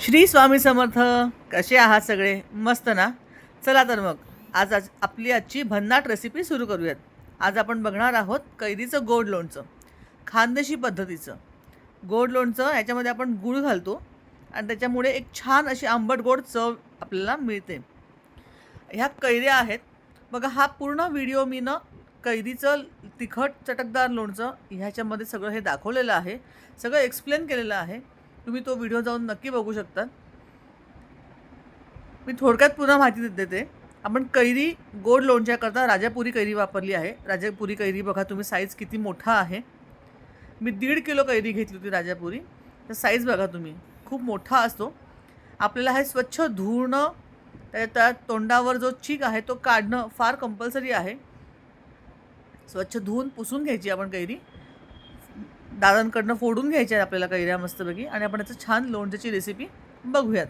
श्री स्वामी समर्थ. कसे आहात सगळे? मस्त ना? चला तर मग आज आज आपली आजची भन्नाट रेसिपी सुरू करूयात. आज आपण बघणार आहोत कैरीचं गोड लोणचं खानदेशी पद्धतीचं. गोड लोणचं याच्यामध्ये आपण गूळ घालतो आणि त्याच्यामुळे एक छान अशी आंबट गोड चव आपल्याला मिळते. ह्या कैऱ्या आहेत. बघा हा पूर्ण व्हिडिओ मी न कैरीचं तिखट चटकदार लोणचं ह्याच्यामध्ये सगळं हे दाखवलेलं आहे. सगळं एक्सप्लेन केलेलं आहे. तुम्ही तो व्हिडिओ जाऊन नक्की बघू शकता. मी थोडक्यात पुन्हा माहिती देते आपण कैरी गोड लोणच्याकरता राजापुरी कैरी वापरली आहे. राजापुरी कैरी बघा तुम्ही साईज किती मोठा आहे. मी दीड किलो कैरी घेतली होती राजापुरी तर साईज बघा तुम्ही खूप मोठा असतो. आपल्याला हे स्वच्छ धुणं त्या त्या तोंडावर जो चीक आहे तो काढणं फार कंपल्सरी आहे. स्वच्छ धुवून पुसून घ्यायची आपण कैरी. दादांकडनं फोडून घ्यायच्या आपल्याला कैऱ्या मस्तपैकी. आणि आपण याचं छान लोणच्याची रेसिपी बघूयात.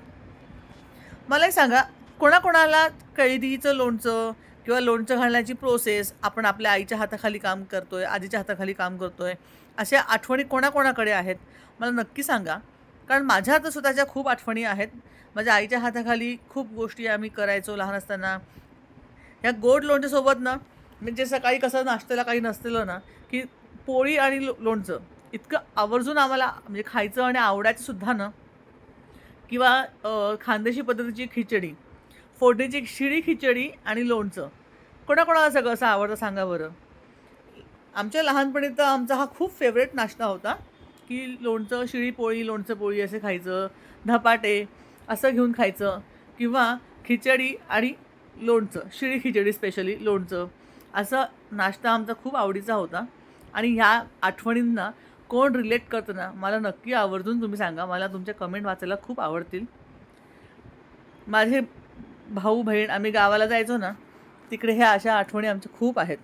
मला सांगा कोणाकोणाला कैरीचं लोणचं किंवा लोणचं घालण्याची प्रोसेस आपण आपल्या आईच्या हाताखाली काम करतो आहे आजीच्या हाताखाली काम करतो आहे अशा आठवणी कोणाकोणाकडे आहेत? मला नक्की सांगा. कारण माझ्या आता स्वतःच्या खूप आठवणी आहेत माझ्या आईच्या हाताखाली खूप गोष्टी आम्ही करायचो लहान असताना. ह्या गोड लोणच्यासोबत ना म्हणजे सकाळी कसं नाश्त्याला काही नसलेलं ना की पोळी आणि लो लोणचं. इतकं आवर्जून आम्हाला म्हणजे खायचं आणि आवडायचं सुद्धा ना किंवा खानदेशी पद्धतीची खिचडी फोडणीची शिळी खिचडी आणि लोणचं. कोणाकोणाला सगळं असं आवडतं सांगा बरं. आमच्या लहानपणी तर आमचा हा खूप फेवरेट नाश्ता होता की लोणचं शिळी पोळी लोणचं पोळी असे खायचं धपाटे असं घेऊन खायचं किंवा खिचडी आणि लोणचं शिळी खिचडी स्पेशली लोणचं. असं नाश्ता आमचा खूप आवडीचा होता. आणि ह्या आठवणींना कोण रिलेट करतं ना मला नक्की आवर्जून तुम्ही सांगा. मला तुमच्या कमेंट वाचायला खूप आवडतील. माझे भाऊ बहीण आम्ही गावाला जायचो ना तिकडे ह्या अशा आठवणी आमच्या खूप आहेत.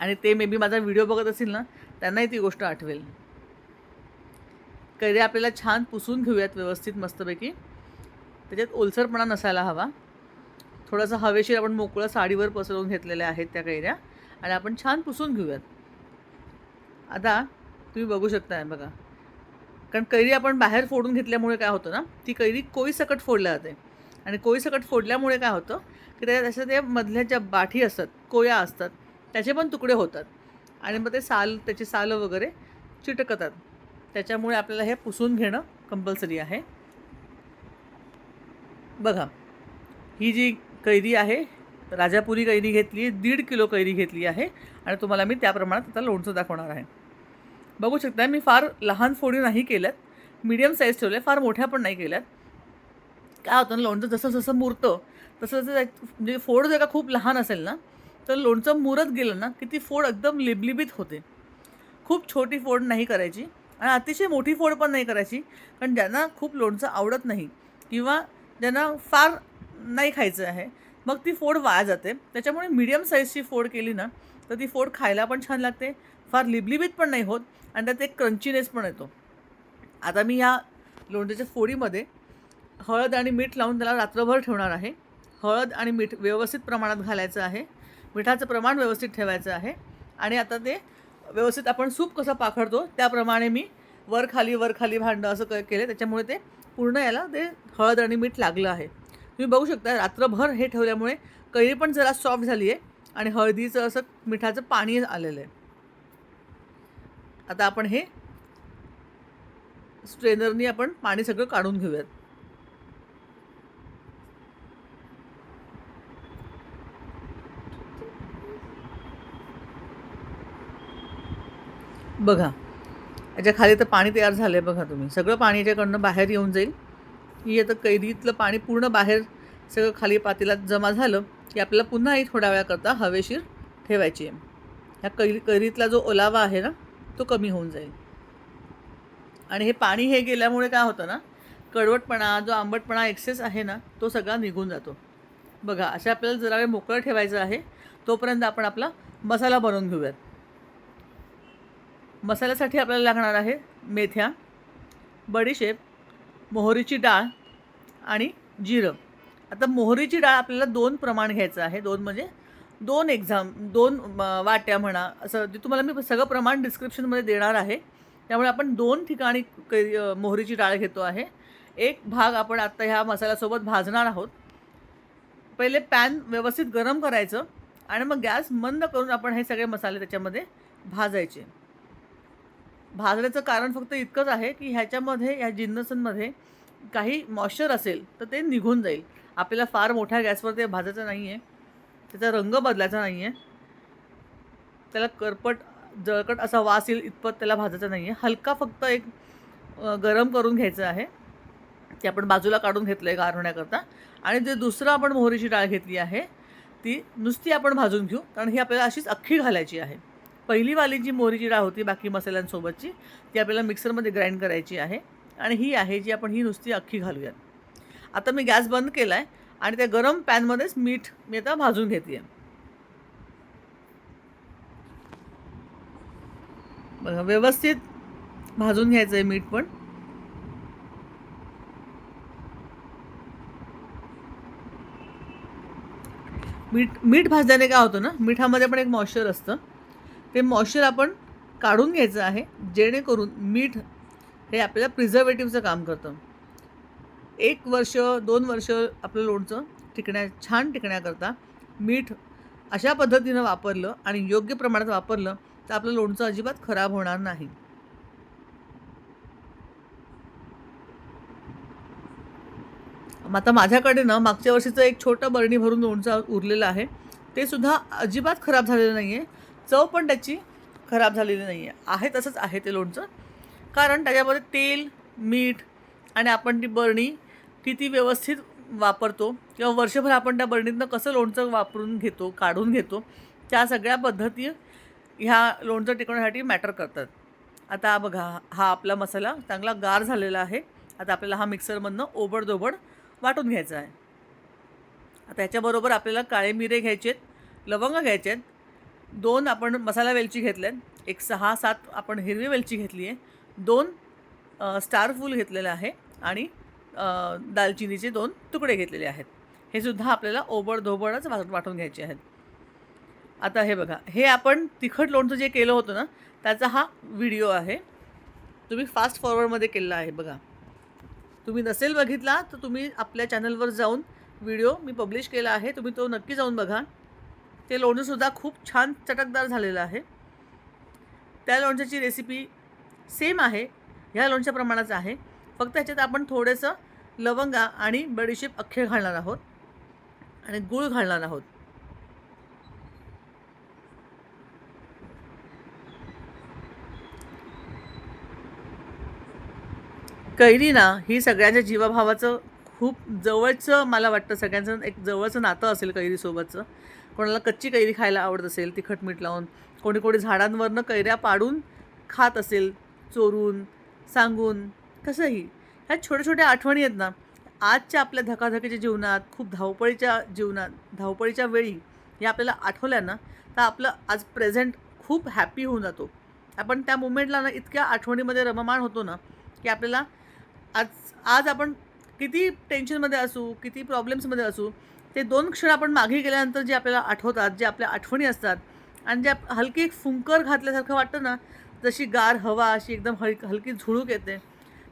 आणि ते मे बी माझा व्हिडिओ बघत असतील ना त्यांनाही ती गोष्ट आठवेल. कैऱ्या आपल्याला छान पुसून घेऊयात व्यवस्थित मस्तपैकी. त्याच्यात ओलसरपणा नसायला हवा. थोडंसं हवेशीर आपण मोकळं साडीवर पसरवून घेतलेल्या आहेत त्या कैऱ्या. आणि आपण छान पुसून घेऊयात. आता तुम्ही बघू शकता बघा. कारण कैरी आपण बाहेर फोडून घेतल्यामुळे काय होतं ना ती कैरी कोळीसकट फोडल्या जाते. आणि कोळीसकट फोडल्यामुळे काय होतं की त्या त्याच्या त्या मधल्या ज्या बाठी असतात कोया असतात त्याचे पण तुकडे होतात. आणि मग ते साल त्याची सालं वगैरे चिटकतात. त्याच्यामुळे आपल्याला हे पुसून घेणं कंपल्सरी आहे. बघा ही जी कैरी आहे राजापुरी कैरी घेतली दीड किलो कैरी घेतली आहे. आणि तुम्हाला मी त्या प्रमाणात आता लोणचं दाखवणार आहे. बघू शकता मी फार लहान फोडी नाही केल्यात. मीडियम साईज ठेवल्या फार मोठ्या पण नाही केल्यात. काय होतं ना लोणचं जसं जसं मुरतं तसं जसं म्हणजे फोड जर का खूप लहान असेल ना तर लोणचं मुरत गेलं ना की ती फोड एकदम लिबलिबीत होते. खूप छोटी फोड नाही करायची आणि अतिशय मोठी फोड पण नाही करायची कारण ज्यांना खूप लोणचं आवडत नाही किंवा ज्यांना फार नाही खायचं आहे मग ती फोड वाया जाते. त्याच्यामुळे मीडियम साईजची फोड केली ना तर ती फोड खायला पण छान लागते. फार लिबलिबीत पण नाही होत आणि त्यात एक क्रंचीनेस पण येतो. आता मी ह्या लोणच्याच्या फोडीमध्ये हळद आणि मीठ लावून त्याला रात्रभर ठेवणार आहे. हळद आणि मीठ व्यवस्थित प्रमाणात घालायचं आहे. मिठाचं प्रमाण व्यवस्थित ठेवायचं आहे. आणि आता ते व्यवस्थित आपण सूप कसं पाखडतो त्याप्रमाणे मी वर खाली वर खाली भांडं असं क केलं. त्याच्यामुळे ते पूर्ण याला ते हळद आणि मीठ लागलं आहे. तुम्ही बघू शकता रात्रभर हे ठेवल्यामुळे कैरी पण जरा सॉफ्ट झाली आहे आणि हळदीचं असं मिठाचं पाणी आलेलं आहे. आता आपण हे स्ट्रेनरनी आपण पाणी सगळं काढून घेऊयात. बघा याच्या खाली तर पाणी तयार झालं आहे बघा तुम्ही. सगळं पाणी याच्याकडनं बाहेर येऊन जाईल. ही आता कैदीतलं पाणी पूर्ण बाहेर सगळं खाली पातेलात जमा झालं की आपल्याला पुन्हा ही थोड्या वेळाकरता हवेशीर ठेवायची आहे. ह्या कै कैरीतला जो ओलावा आहे ना तो कमी होऊन जाईल. आणि हे पाणी हे गेल्यामुळे काय होतं ना कडवटपणा जो आंबटपणा एक्सेस आहे ना तो सगळा निघून जातो. बघा अशा आपल्याला जरा वेळ मोकळं ठेवायचं आहे तोपर्यंत आपण आपला मसाला बनवून घेऊयात. मसाल्यासाठी आपल्याला लागणार आहे मेथ्या बडीशेप मोहरीची डाळ आणि जिरं. आता मोहरीची डाळ आपल्याला दोन प्रमाण घ्यायचं आहे दोन म्हणजे दोन एक्झाम दोन वाट्या म्हणा असं जे तुम्हाला मी सगळं प्रमाण डिस्क्रिप्शनमध्ये देणार आहे. त्यामुळे आपण दोन ठिकाणी कै मोहरीची डाळ घेतो आहे. एक भाग आपण आत्ता ह्या मसाल्यासोबत भाजणार आहोत. पहिले पॅन व्यवस्थित गरम करायचं आणि मग गॅस मंद करून आपण हे सगळे मसाले त्याच्यामध्ये भाजायचे. भाजण्याचं कारण फक्त इतकंच आहे की ह्याच्यामध्ये ह्या जिन्नसांमध्ये काही मॉइश्चर असेल तर ते निघून जाईल. आपल्याला फार मोठ्या गॅसवर ते भाजायचं नाही आहे त्याचा रंग बदलायचा नाही आहे त्याला करपट जळकट असा वास येईल इतपत त्याला भाजायचा नाही आहे हलका फक्त एक गरम करून घ्यायचं आहे. ते आपण बाजूला काढून घेतलं आहे गार होण्याकरता आणि जे दुसरं आपण मोहरीची डाळ घेतली आहे ती नुसती आपण भाजून घेऊ. कारण ही आपल्याला अशीच अख्खी घालायची आहे. पहिली वाली जी मोहरीची डाळ होती बाकी मसाल्यांसोबतची ती आपल्याला मिक्सरमध्ये ग्राइंड करायची आहे. आणि ही आहे जी आपण ही नुसती अख्खी घालूयात. आता मी गॅस बंद केला आहे आणि त्या गरम पॅनमध्येच मीठ मी आता भाजून घेते बघा व्यवस्थित भाजून घ्यायचं आहे मीठ पण. मीठ मीठ भाजल्याने काय होतं ना मिठामध्ये पण एक मॉइश्चर असतं. ते मॉइश्चर आपण काढून घ्यायचं आहे जेणेकरून मीठ हे आपल्याला प्रिझर्वेटिव्हचं काम करतं. एक वर्ष दोन वर्ष आपलं लोणचं टिकण्या छान टिकण्याकरता मीठ अशा पद्धतीनं वापरलं आणि योग्य प्रमाणात वापरलं तर आपलं लोणचं अजिबात खराब होणार नाही. मग आता माझ्याकडे ना मागच्या वर्षीचं एक छोटं बरणी भरून लोणचं उरलेलं आहे. ते सुद्धा अजिबात खराब झालेलं नाही आहे चव पण त्याची खराब झालेली नाही आहे आहे तसंच आहे ते लोणचं. कारण त्याच्यामध्ये तेल मीठ आणि आपण ती बरणी किती व्यवस्थित वापरतो किंवा वर्षभर आपण त्या बरणीतनं कसं लोणचं वापरून घेतो काढून घेतो त्या सगळ्या पद्धती ह्या लोणचं टिकवण्यासाठी मॅटर करतात. आता बघा हा आपला मसाला चांगला गार झालेला आहे. आता आपल्याला हा मिक्सरमधनं ओबडधोबड वाटून घ्यायचा आहे. आता ह्याच्याबरोबर आपल्याला काळे मिरे घ्यायचे आहेत लवंग घ्यायचे आहेत. दोन आपण मसाला वेलची घेतल्यात. एक सहा सात आपण हिरवी वेलची घेतली आहे दोन स्टार फूल घेतलेलं आहे आणि दालचिनीचे दोन तुकडे घेतलेले आहेत. हे सुद्धा आपल्याला ओबडधोबडच धोबडच वाटून घ्यायचे आहेत. आता हे बघा हे आपण तिखट लोणचं जे केलं होतं ना त्याचा हा व्हिडिओ आहे. तुम्ही फास्ट फॉरवर्डमध्ये केलेला आहे बघा. तुम्ही नसेल बघितला तर तुम्ही आपल्या चॅनलवर जाऊन व्हिडिओ मी पब्लिश केला आहे. तुम्ही तो नक्की जाऊन बघा. ते लोणचंसुद्धा खूप छान चटकदार झालेलं आहे. त्या लोणच्याची रेसिपी सेम आहे. ह्या लोणच्या प्रमाणाचं आहे. फक्त ह्याच्यात आपण थोडंसं लवंगा आणि बडीशेप अख्खे घालणार आहोत. आणि गूळ घालणार आहोत. कैरी ना ही सगळ्यांच्या जीवाभावाचं खूप जवळचं मला वाटतं सगळ्यांचं एक जवळचं नातं असेल कैरीसोबतचं. कोणाला कच्ची कैरी खायला आवडत असेल तिखट मीठ लावून. कोणी कोणी झाडांवरनं कैऱ्या पाडून खात असेल चोरून सांगून. कसंही ह्या छोट्या छोट्या आठवणी आहेत ना आजच्या आपल्या धकाधकीच्या जीवनात खूप धावपळीच्या जीवनात धावपळीच्या वेळी या आपल्याला आठवल्या ना तर आपलं आज प्रेझेंट खूप हॅपी होऊन जातो. आपण त्या मुमेंटला ना इतक्या आठवणीमध्ये रममाण होतो ना की आपल्याला आज आज आपण किती टेन्शनमध्ये असू किती प्रॉब्लेम्समध्ये असू ते दोन क्षण आपण मागे गेल्यानंतर जे आपल्याला आठवतात जे आपल्या आठवणी असतात आणि ज्या हलकी एक फुंकर घातल्यासारखं वाटतं ना जशी गार हवा अशी एकदम हल हलकी झुळूक येते.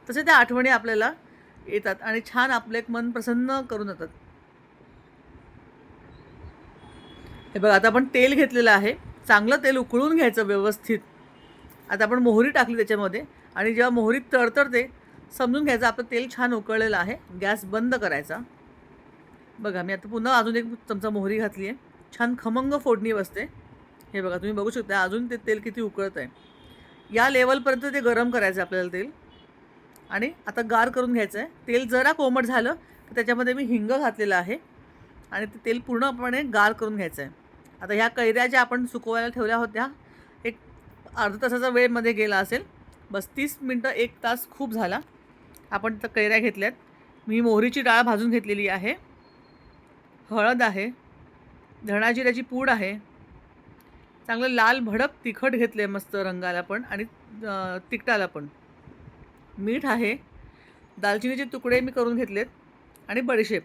तसे त्या आठवणी आपल्याला येतात आणि छान आपलं एक मन प्रसन्न करून जातात. हे बघा आता आपण तेल घेतलेलं आहे. चांगलं तेल उकळून घ्यायचं व्यवस्थित. आता आपण मोहरी टाकली त्याच्यामध्ये आणि जेव्हा मोहरी तडतडते समजून घ्यायचं आपलं तेल छान उकळलेलं आहे. गॅस बंद करायचा. बघा मी आता पुन्हा अजून एक चमचा मोहरी घातली आहे. छान खमंग फोडणी बसते. हे बघा तुम्ही बघू शकता अजून ते तेल किती उकळत आहे या लेवलपर्यंत ते गरम करायचं आपल्याला तेल. आणि आता गार करून घ्यायचं आहे तेल जरा कोमट झालं तर त्याच्यामध्ये मी हिंग घातलेलं आहे. आणि ते तेल पूर्णपणे गार करून घ्यायचं आहे आता ह्या कैऱ्या ज्या आपण सुकवायला ठेवल्या होत्या एक अर्धा तासाचा वेळमध्ये गेला असेल. बस तीस मिनटं एक तास खूप झाला. आपण तर कैऱ्या घेतल्यात. मी मोहरीची डाळ भाजून घेतलेली आहे. हळद आहे. धणाजिऱ्याची पूड आहे. चांगलं लाल भडक तिखट घेतलं आहे मस्त रंगाला पण आणि तिखटाला पण. मीठ आहे दालचिनीचे तुकडे मी करून घेतलेत आणि बडीशेप.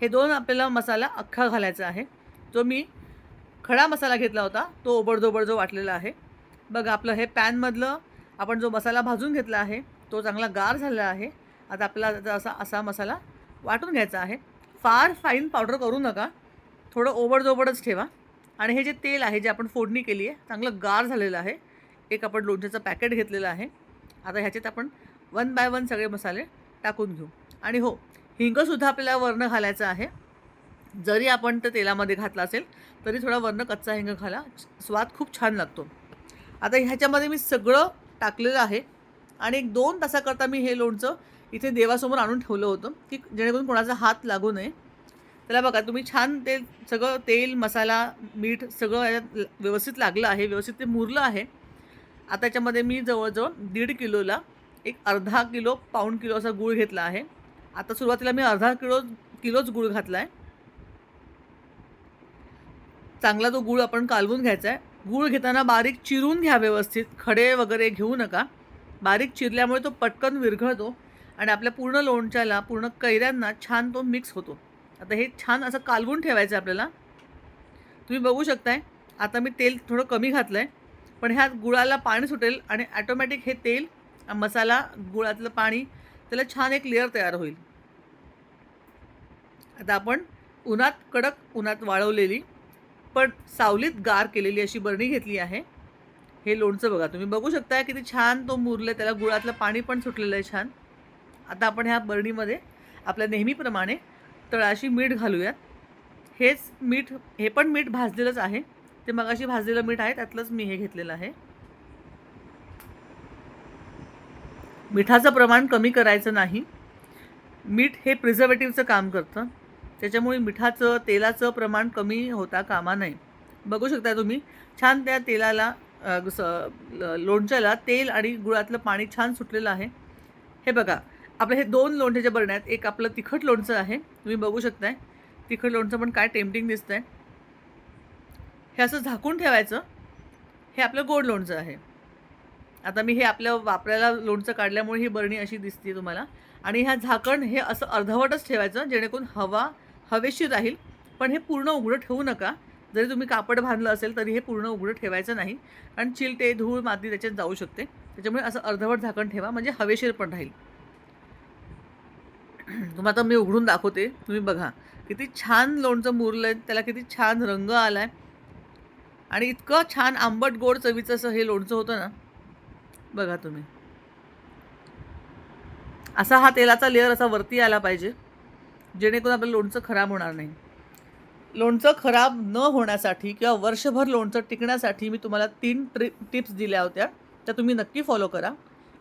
हे दोन आपल्याला मसाला अख्खा घालायचा आहे. जो मी खडा मसाला घेतला होता तो ओबडधोबड जो वाटलेला आहे. बघा आपलं हे पॅनमधलं आपण जो मसाला भाजून घेतला आहे तो चांगला गार झालेला आहे. आता आपल्याला असा असा मसाला वाटून घ्यायचा आहे. फार फाईन पावडर करू नका. थोडं ओबडधोबडच ठेवा. आणि हे जे तेल आहे जे आपण फोडणी केली आहे चांगलं गार झालेलं आहे. एक आपण लोणच्याचं पॅकेट घेतलेलं आहे. आता ह्याच्यात आपण वन बाय वन सगळे मसाले टाकून घेऊ. आणि हो हिंगसुद्धा आपल्याला वर्ण घालायचं आहे. जरी आपण ते तेलामध्ये घातला असेल तरी थोडा वर्ण कच्चा हिंग घाला. स्वाद खूप छान लागतो. आता ह्याच्यामध्ये मी सगळं टाकलेलं आहे. आणि एक दोन तासाकरता मी हे लोणचं इथे देवासमोर आणून ठेवलं होतं की जेणेकरून कोणाचा हात लागू नये. त्याला बघा तुम्ही छान ते सगळं तेल मसाला मीठ सगळं याच्यात व्यवस्थित लागलं आहे व्यवस्थित ते मुरलं आहे. आता याच्यामध्ये मी जवळजवळ दीड किलोला एक अर्धा किलो पाऊण किलो असा गूळ घेतला आहे. आता सुरुवातीला मी अर्धा किलो किलोच गूळ घातला आहे चांगला तो गूळ आपण कालवून घ्यायचा आहे. गूळ घेताना बारीक चिरून घ्या व्यवस्थित. खडे वगैरे घेऊ नका. बारीक चिरल्यामुळे तो पटकन विरघळतो आणि आपल्या पूर्ण लोणच्याला पूर्ण कैऱ्यांना छान तो मिक्स होतो. आता हे छान असं कालवून ठेवायचं आहे आपल्याला. तुम्ही बघू शकताय आता मी तेल थोडं कमी घातलं आहे पण ह्यात गुळाला पाणी सुटेल आणि ॲटोमॅटिक हे तेल मसाला गुळातलं पाणी त्याला छान एक लेअर तयार होईल. आता आपण उन्हात कडक उन्हात वाळवलेली पण सावलीत गार केलेली अशी बरणी घेतली आहे. हे लोणचं बघा तुम्ही बघू शकता किती छान तो मुरलं त्याला गुळातलं पाणी पण सुटलेलं आहे छान. आता आपण ह्या बरणीमध्ये आपल्या नेहमीप्रमाणे तळाशी मीठ घालूयात. हेच मीठ हे पण मीठ भाजलेलंच आहे. ते मगाशी भाजलेलं मीठ आहे त्यातलंच मी हे घेतलेलं आहे. मिठाचं प्रमाण कमी करायचं नाही. मीठ हे प्रिझर्वेटिव्हचं काम करतं. त्याच्यामुळे मिठाचं तेलाचं प्रमाण कमी होता कामा नये. बघू शकता तुम्ही छान त्या तेलाला स ल- लोणच्याला तेल आणि गुळातलं पाणी छान सुटलेलं आहे. हे बघा आपलं हे दोन लोणच्याच्या बरण्यात एक आपलं तिखट लोणचं आहे. तुम्ही बघू शकताय. तिखट लोणचं पण काय टेम्पटिंग दिसतं आहे हे असं झाकून ठेवायचं. हे आपलं गोड लोणचं आहे. आता मी हे आपल्या वापरायला लोणचं काढल्यामुळे ही बरणी अशी दिसते तुम्हाला. आणि ह्या झाकण हे असं अर्धवटच ठेवायचं जेणेकरून हवा हवेशीर राहील. पण हे पूर्ण उघडं ठेवू नका. जरी तुम्ही कापड बांधलं असेल तरी हे पूर्ण उघडं ठेवायचं नाही. कारण चिलटे धूळ माती त्याच्यात जाऊ शकते. त्याच्यामुळे असं अर्धवट झाकण ठेवा म्हणजे हवेशीर पण राहील. तुम्हाला आता मी उघडून दाखवते. तुम्ही बघा. किती छान लोणचं मुरलं आहे त्याला किती छान रंग आला आहे आणि इतकं छान आंबट गोड चवीचं असं हे लोणचं होतं ना बघा तुम्ही. असा हा तेलाचा लेअर असा वरती आला पाहिजे जेणेकरून आपलं लोणचं खराब होणार नाही. लोणचं खराब न होण्यासाठी किंवा वर्षभर लोणचं टिकण्यासाठी मी तुम्हाला तीन ट्रि टिप्स दिल्या होत्या. त्या तुम्ही नक्की फॉलो करा.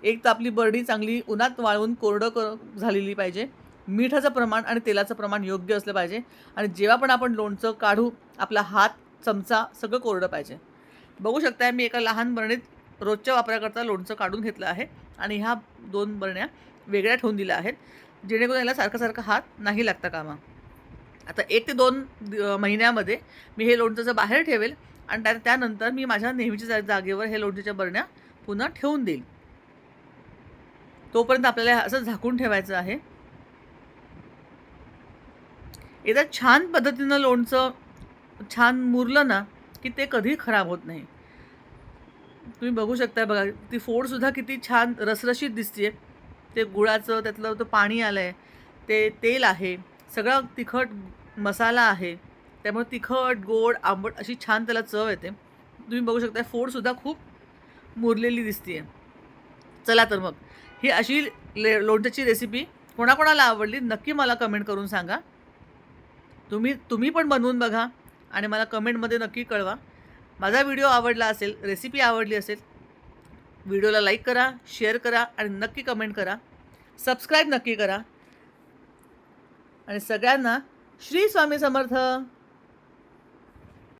एक तर आपली बर्डी चांगली उन्हात वाळवून कोरडं कर झालेली पाहिजे. मिठाचं प्रमाण आणि तेलाचं प्रमाण योग्य असलं पाहिजे. आणि जेव्हा पण आपण लोणचं काढू आपला हात चमचा सगळं कोरडं पाहिजे. बघू शकताय मी एका लहान बरणीत रोजच्या वापराकरता लोणचं काढून घेतलं आहे आणि ह्या दोन बरण्या वेगळ्या ठेवून दिल्या आहेत जेणेकरून याला सारखा सारखा हात नाही लागता कामा. आता एक ते दोन महिन्यामध्ये मी हे लोणचं बाहेर ठेवेल आणि त्या त्यानंतर मी माझ्या नेहमीच्या जागेवर हे लोणच्याच्या बरण्या पुन्हा ठेवून देईल. तोपर्यंत आपल्याला असं झाकून ठेवायचं आहे. एकदा छान पद्धतीनं लोणचं छान मुरलं ना की ते कधी खराब होत नाही. तुम्ही बघू शकता बघा ती फोडसुद्धा किती छान रसरशीत दिसते ते गुळाचं त्यातलं तो पाणी आलं आहे ते तेल आहे सगळा तिखट मसाला आहे त्यामुळे तिखट गोड आंबट अशी छान त्याला चव येते. तुम्ही बघू शकता फोडसुद्धा खूप मुरलेली दिसते चला तर मग ही अशी ले लोणच्याची रेसिपी कोणाकोणाला आवडली नक्की मला कमेंट करून सांगा. तुम्ही तुम्ही पण बनवून बघा आणि मला कमेंटमध्ये नक्की कळवा. माझा व्हिडिओ आवडला असेल रेसिपी आवडली असेल व्हिडिओला लाईक करा शेअर करा आणि नक्की कमेंट करा. सबस्क्राईब नक्की करा. आणि सगळ्यांना श्री स्वामी समर्थ.